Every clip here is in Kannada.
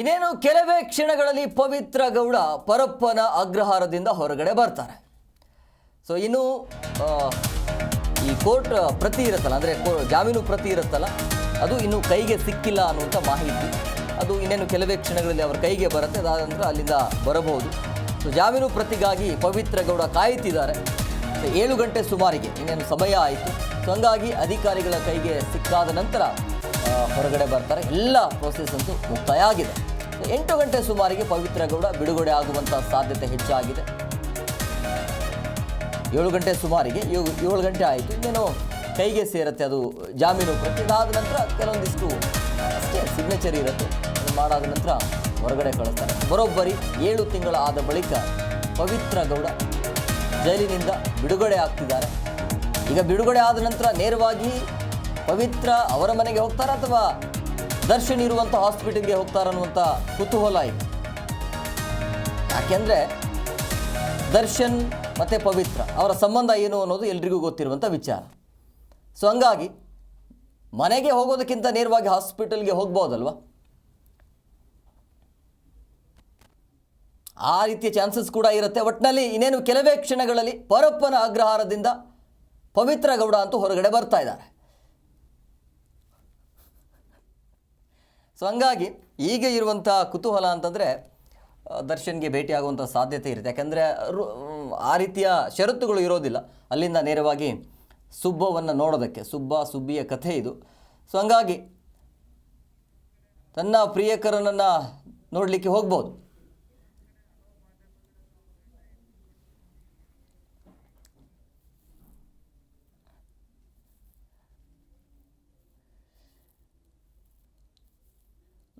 ಇನ್ನೇನು ಕೆಲವೇ ಕ್ಷಣಗಳಲ್ಲಿ ಪವಿತ್ರ ಗೌಡ ಪರಪ್ಪನ ಅಗ್ರಹಾರದಿಂದ ಹೊರಗಡೆ ಬರ್ತಾರೆ. ಸೊ ಇನ್ನು ಈ ಕೋರ್ಟ್ ಪ್ರತಿ ಇರುತ್ತಲ್ಲ, ಅಂದರೆ ಜಾಮೀನು ಪ್ರತಿ ಇರುತ್ತಲ್ಲ, ಅದು ಇನ್ನು ಕೈಗೆ ಸಿಕ್ಕಿಲ್ಲ ಅನ್ನುವಂಥ ಮಾಹಿತಿ. ಅದು ಇನ್ನೇನು ಕೆಲವೇ ಕ್ಷಣಗಳಲ್ಲಿ ಅವರ ಕೈಗೆ ಬರುತ್ತೆ, ಅದಾದ ನಂತರ ಅಲ್ಲಿಂದ ಬರಬಹುದು. ಸೊ ಜಾಮೀನು ಪ್ರತಿಗಾಗಿ ಪವಿತ್ರ ಗೌಡ ಕಾಯುತ್ತಿದ್ದಾರೆ. ಏಳು ಗಂಟೆ ಸುಮಾರಿಗೆ, ಇನ್ನೇನು ಸಮಯ ಆಯಿತು. ಸೊ ಹಂಗಾಗಿ ಅಧಿಕಾರಿಗಳ ಕೈಗೆ ಸಿಕ್ಕಾದ ನಂತರ ಹೊರಗಡೆ ಬರ್ತಾರೆ. ಎಲ್ಲ ಪ್ರೋಸೆಸ್ ಅಂತೂ ಮುಕ್ತಾಯ ಆಗಿದೆ. ಎಂಟು ಗಂಟೆ ಸುಮಾರಿಗೆ ಪವಿತ್ರ ಗೌಡ ಬಿಡುಗಡೆ ಆಗುವಂಥ ಸಾಧ್ಯತೆ ಹೆಚ್ಚಾಗಿದೆ. ಏಳು ಗಂಟೆ ಸುಮಾರಿಗೆ ಏಳು ಗಂಟೆ ಆಯಿತು. ಇನ್ನೇನು ಕೈಗೆ ಸೇರುತ್ತೆ ಅದು ಜಾಮೀನು ಪ್ರತಿ ಅದಾದ ನಂತರ ಕೆಲವೊಂದಿಷ್ಟು ಅಷ್ಟೇ ಸಿಗ್ನೇಚರ್ ಇರುತ್ತೆ. ಅದು ಮಾಡಾದ ನಂತರ ಹೊರಗಡೆ ಕಳಿಸ್ತಾರೆ. ಬರೋಬ್ಬರಿ ಏಳು ತಿಂಗಳ ಆದ ಬಳಿಕ ಪವಿತ್ರ ಗೌಡ ಜೈಲಿನಿಂದ ಬಿಡುಗಡೆ ಆಗ್ತಿದ್ದಾರೆ. ಈಗ ಬಿಡುಗಡೆ ಆದ ನಂತರ ನೇರವಾಗಿ ಪವಿತ್ರ ಅವರ ಮನೆಗೆ ಹೋಗ್ತಾರಾ ಅಥವಾ ದರ್ಶನ್ ಇರುವಂಥ ಹಾಸ್ಪಿಟಲ್ಗೆ ಹೋಗ್ತಾರೆ ಅನ್ನುವಂಥ ಕುತೂಹಲ ಇದೆ. ಯಾಕೆಂದರೆ ದರ್ಶನ್ ಮತ್ತು ಪವಿತ್ರ ಅವರ ಸಂಬಂಧ ಏನು ಅನ್ನೋದು ಎಲ್ರಿಗೂ ಗೊತ್ತಿರುವಂಥ ವಿಚಾರ. ಸೊ ಹಂಗಾಗಿ ಮನೆಗೆ ಹೋಗೋದಕ್ಕಿಂತ ನೇರವಾಗಿ ಹಾಸ್ಪಿಟಲ್ಗೆ ಹೋಗ್ಬೋದಲ್ವಾ? ಆ ರೀತಿಯ ಚಾನ್ಸಸ್ ಕೂಡ ಇರುತ್ತೆ. ಒಟ್ಟಿನಲ್ಲಿ ಇನ್ನೇನು ಕೆಲವೇ ಕ್ಷಣಗಳಲ್ಲಿ ಪರಪ್ಪನ ಅಗ್ರಹಾರದಿಂದ ಪವಿತ್ರ ಗೌಡ ಅಂತೂ ಹೊರಗಡೆ ಬರ್ತಾ ಇದ್ದಾರೆ. ಸೊ ಹಂಗಾಗಿ ಈಗ ಇರುವಂಥ ಕುತೂಹಲ ಅಂತಂದರೆ ದರ್ಶನ್ಗೆ ದರ್ಶನ್ಗೆ ಭೇಟಿಯಾಗುವಂಥ ಸಾಧ್ಯತೆ ಇರುತ್ತೆ. ಯಾಕಂದರೆ ಆ ರೀತಿಯ ಷರತ್ತುಗಳು ಇರೋದಿಲ್ಲ ಅಲ್ಲಿಂದ ನೇರವಾಗಿ ಸುಬ್ಬವನ್ನು ನೋಡೋದಕ್ಕೆ. ಸುಬ್ಬ, ಸುಬ್ಬಿಯ ಕಥೆ ಇದು. ಸೊ ಹಂಗಾಗಿ ತನ್ನ ಪ್ರಿಯಕರನನ್ನು ನೋಡಲಿಕ್ಕೆ ಹೋಗ್ಬೋದು.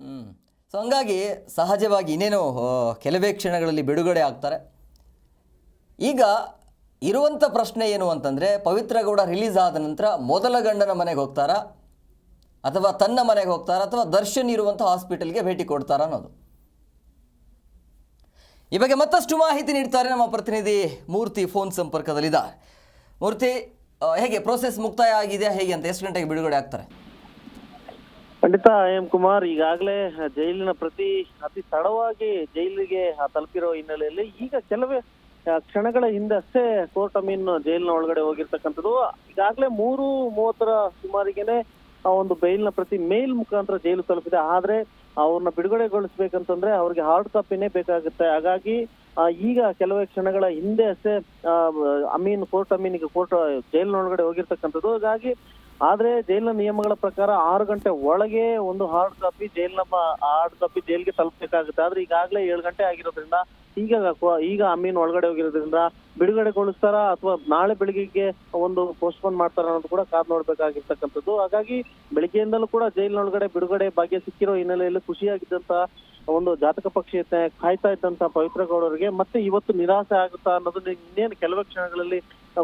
ಹ್ಮ್. ಸೊ ಹಂಗಾಗಿ ಸಹಜವಾಗಿ ಇನ್ನೇನು ಕೆಲವೇ ಕ್ಷಣಗಳಲ್ಲಿ ಬಿಡುಗಡೆ ಆಗ್ತಾರೆ. ಈಗ ಇರುವಂಥ ಪ್ರಶ್ನೆ ಏನು ಅಂತಂದರೆ ಪವಿತ್ರಗೌಡ ರಿಲೀಸ್ ಆದ ನಂತರ ಮೊದಲ ಗಂಡನ ಮನೆಗೆ ಹೋಗ್ತಾರಾ? ಅಥವಾ ತನ್ನ ಮನೆಗೆ ಹೋಗ್ತಾರಾ? ಅಥವಾ ದರ್ಶನ್ ಇರುವಂಥ ಹಾಸ್ಪಿಟಲ್ಗೆ ಭೇಟಿ ಕೊಡ್ತಾರಾ ಅನ್ನೋದು. ಈ ಬಗ್ಗೆ ಮತ್ತಷ್ಟು ಮಾಹಿತಿ ನೀಡ್ತಾರೆ ನಮ್ಮ ಪ್ರತಿನಿಧಿ ಮೂರ್ತಿ ಫೋನ್ ಸಂಪರ್ಕದಲ್ಲಿದ್ದಾರೆ. ಮೂರ್ತಿ ಹೇಗೆ ಪ್ರೋಸೆಸ್ ಮುಕ್ತಾಯ ಆಗಿದೆ, ಹೇಗೆ ಅಂತ ಎಷ್ಟು ಗಂಟೆಗೆ ಬಿಡುಗಡೆ ಆಗ್ತಾರೆ? ಖಂಡಿತ ಎಂ ಕುಮಾರ್, ಈಗಾಗಲೇ ಜೈಲಿನ ಪ್ರತಿ ಅತಿ ತಡವಾಗಿ ಜೈಲಿಗೆ ತಲುಪಿರೋ ಹಿನ್ನೆಲೆಯಲ್ಲಿ ಈಗ ಕೆಲವೇ ಕ್ಷಣಗಳ ಹಿಂದಷ್ಟೇ ಕೋರ್ಟ್ ಅಮೀನ್ ಜೈಲಿನ ಒಳಗಡೆ ಹೋಗಿರ್ತಕ್ಕಂಥದ್ದು. ಈಗಾಗಲೇ ಮೂರು ಮೂವತ್ತರ ಸುಮಾರಿಗೆನೆ ಆ ಒಂದು ಬೈಲ್ನ ಪ್ರತಿ ಮೇಲ್ ಮುಖಾಂತರ ಜೈಲು ತಲುಪಿದೆ. ಆದ್ರೆ ಅವ್ರನ್ನ ಬಿಡುಗಡೆಗೊಳಿಸ್ಬೇಕಂತಂದ್ರೆ ಅವ್ರಿಗೆ ಹಾರ್ಡ್ ಕಾಪಿನೇ ಬೇಕಾಗುತ್ತೆ. ಹಾಗಾಗಿ ಈಗ ಕೆಲವೇ ಕ್ಷಣಗಳ ಹಿಂದೆ ಅಷ್ಟೇ ಅಮೀನ್, ಕೋರ್ಟ್ ಅಮೀನ್ಗೆ ಕೋರ್ಟ್ ಜೈಲಿನ ಒಳಗಡೆ ಹೋಗಿರ್ತಕ್ಕಂಥದ್ದು. ಹಾಗಾಗಿ ಆದ್ರೆ ಜೈಲಿನ ನಿಯಮಗಳ ಪ್ರಕಾರ ಆರು ಗಂಟೆ ಒಳಗೆ ಒಂದು ಹಾರ್ಡ್ ಕಾಪಿ ಜೈಲಿನ ಹಾರ್ಡ್ ಕಾಪಿ ಜೈಲ್ಗೆ ತಲುಪಬೇಕಾಗುತ್ತೆ. ಆದ್ರೆ ಈಗಾಗಲೇ ಏಳು ಗಂಟೆ ಆಗಿರೋದ್ರಿಂದ ಈಗ ಈಗ ಅಮೀನ್ ಒಳಗಡೆ ಹೋಗಿರೋದ್ರಿಂದ ಬಿಡುಗಡೆಗೊಳಿಸ್ತಾರ ಅಥವಾ ನಾಳೆ ಬೆಳಿಗ್ಗೆಗೆ ಒಂದು ಪೋಸ್ಟ್ಪೋನ್ ಮಾಡ್ತಾರ ಅನ್ನೋದು ಕೂಡ ಕಾದ್ ನೋಡ್ಬೇಕಾಗಿರ್ತಕ್ಕಂಥದ್ದು. ಹಾಗಾಗಿ ಬೆಳಿಗ್ಗೆಯಿಂದಲೂ ಕೂಡ ಜೈಲಿನೊಳಗಡೆ ಬಿಡುಗಡೆ ಭಾಗ್ಯ ಸಿಕ್ಕಿರೋ ಹಿನ್ನೆಲೆಯಲ್ಲಿ ಖುಷಿಯಾಗಿದ್ದಂತ ಒಂದು ಜಾತಕ ಪಕ್ಷೀಯತೆ ಕಾಯ್ತಾ ಇದ್ದಂತ ಪವಿತ್ರ ಗೌಡರಿಗೆ ಮತ್ತೆ ಇವತ್ತು ನಿರಾಸೆ ಆಗುತ್ತಾ ಅನ್ನೋದು ಇನ್ನೇನು ಕೆಲವೇ ಕ್ಷಣಗಳಲ್ಲಿ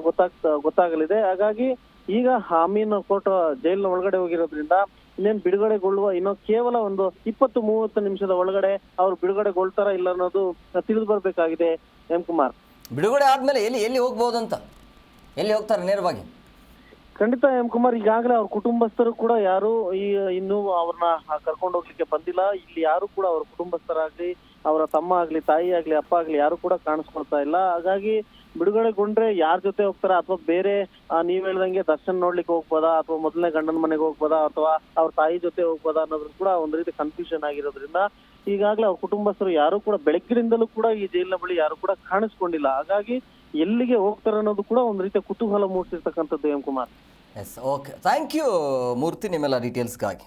ಗೊತ್ತಾಗ್ತಾ ಗೊತ್ತಾಗಲಿದೆ. ಹಾಗಾಗಿ ಈಗ ಅಮೀನ್ ಕೋರ್ಟ್ ಜೈಲಿನ ಒಳಗಡೆ ಹೋಗಿರೋದ್ರಿಂದ ಇನ್ನೇನು ಬಿಡುಗಡೆಗೊಳ್ಳುವ ಇನ್ನೂ ಕೇವಲ ಒಂದು ಇಪ್ಪತ್ತು ಮೂವತ್ತು ನಿಮಿಷದ ಒಳಗಡೆ ಅವ್ರು ಬಿಡುಗಡೆಗೊಳ್ತಾರ ಇಲ್ಲ ಅನ್ನೋದು ತಿಳಿದು ಬರ್ಬೇಕಾಗಿದೆ ಎಂ ಕುಮಾರ್. ಬಿಡುಗಡೆ ಆದ್ಮೇಲೆ ಎಲ್ಲಿ ಎಲ್ಲಿ ಹೋಗ್ಬೋದಂತ? ಎಲ್ಲಿ ಹೋಗ್ತಾರೆ ನೇರವಾಗಿ? ಖಂಡಿತ ಎಂ ಕುಮಾರ್ ಈಗಾಗಲೇ ಅವ್ರ ಕುಟುಂಬಸ್ಥರು ಕೂಡ ಯಾರು ಈ ಇನ್ನು ಅವ್ರನ್ನ ಕರ್ಕೊಂಡು ಹೋಗ್ಲಿಕ್ಕೆ ಬಂದಿಲ್ಲ. ಇಲ್ಲಿ ಯಾರು ಕೂಡ ಅವ್ರ ಕುಟುಂಬಸ್ಥರಾಗ್ಲಿ ಅವರ ತಮ್ಮ ಆಗ್ಲಿ ತಾಯಿ ಆಗ್ಲಿ ಅಪ್ಪ ಆಗ್ಲಿ ಯಾರು ಕೂಡ ಕಾಣಿಸ್ಕೊಳ್ತಾ ಇಲ್ಲ. ಹಾಗಾಗಿ ಬಿಡುಗಡೆಗೊಂಡ್ರೆ ಯಾರ ಜೊತೆ ಹೋಗ್ತಾರ? ಅಥವಾ ಬೇರೆ ನೀವ್ ಹೇಳ್ದಂಗೆ ದರ್ಶನ್ ನೋಡ್ಲಿಕ್ಕೆ ಹೋಗ್ಬೋದಾ? ಅಥವಾ ಮೊದಲನೇ ಗಂಡನ ಮನೆಗೆ ಹೋಗ್ಬೋದಾ? ಅಥವಾ ಅವ್ರ ತಾಯಿ ಜೊತೆ ಹೋಗ್ಬೋದಾ ಅನ್ನೋದ್ರ ಕೂಡ ಒಂದ್ ರೀತಿ ಕನ್ಫ್ಯೂಷನ್ ಆಗಿರೋದ್ರಿಂದ ಈಗಾಗಲೇ ಅವ್ರ ಕುಟುಂಬಸ್ಥರು ಯಾರು ಕೂಡ ಬೆಳಗ್ಗಿನಿಂದಲೂ ಕೂಡ ಈ ಜೈಲಿನ ಬಳಿ ಯಾರು ಕೂಡ ಕಾಣಿಸ್ಕೊಂಡಿಲ್ಲ. ಹಾಗಾಗಿ ಎಲ್ಲಿಗೆ ಹೋಗ್ತಾರೆ ಅನ್ನೋದು ಕೂಡ ಒಂದ್ ರೀತಿಯ ಕುತೂಹಲ ಮೂಡಿಸಿರ್ತಕ್ಕಂಥದ್ದು M Kumar S okay thank you Murthy ನಿಮ್ಮೆಲ್ಲ ಡೀಟೇಲ್ಸ್ಗಾಗಿ